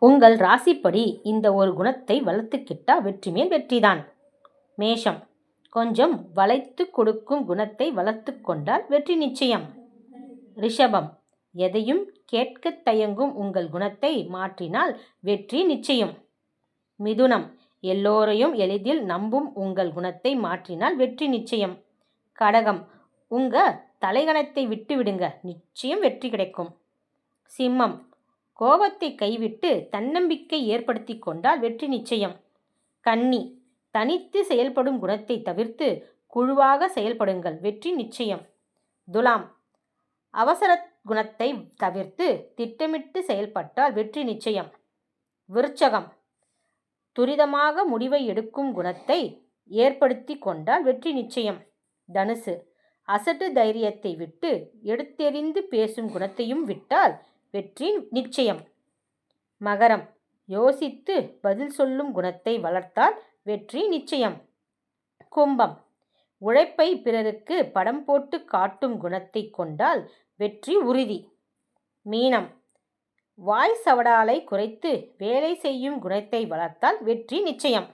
உங்கள் ராசிப்படி இந்த ஒரு குணத்தை வளர்த்துக்கிட்டா வெற்றி மேல் வெற்றிதான் மேஷம். கொஞ்சம் வளைத்து கொடுக்கும் குணத்தை வளர்த்து கொண்டால் வெற்றி நிச்சயம். ரிஷபம். எதையும் கேட்கத் தயங்கும் உங்கள் குணத்தை மாற்றினால் வெற்றி நிச்சயம். மிதுனம். எல்லோரையும் எளிதில் நம்பும் உங்கள் குணத்தை மாற்றினால் வெற்றி நிச்சயம். கடகம். உங்க தலைகணத்தை விட்டுவிடுங்க. நிச்சயம் வெற்றி கிடைக்கும். சிம்மம். கோபத்தை கைவிட்டு தன்னம்பிக்கை ஏற்படுத்தி கொண்டால் வெற்றி நிச்சயம். கன்னி தனித்து செயல்படும் குணத்தை தவிர்த்து குழுவாக செயல்படுங்கள் வெற்றி நிச்சயம். துலாம் அவசர குணத்தை தவிர்த்து திட்டமிட்டு செயல்பட்டால் வெற்றி நிச்சயம். விருச்சகம் துரிதமாக முடிவை எடுக்கும் குணத்தை ஏற்படுத்தி கொண்டால் வெற்றி நிச்சயம். தனுசு அசட்டு தைரியத்தை விட்டு எடுத்தெறிந்து பேசும் குணத்தையும் விட்டால் வெற்றி நிச்சயம். மகரம். யோசித்து பதில் சொல்லும் குணத்தை வளர்த்தால் வெற்றி நிச்சயம். கும்பம். உழைப்பை பிறருக்கு படம் போட்டு காட்டும் குணத்தை கொண்டால் வெற்றி உறுதி. மீனம். வாய் சவடாலை குறைத்து வேலை செய்யும் குணத்தை வளர்த்தால் வெற்றி நிச்சயம்.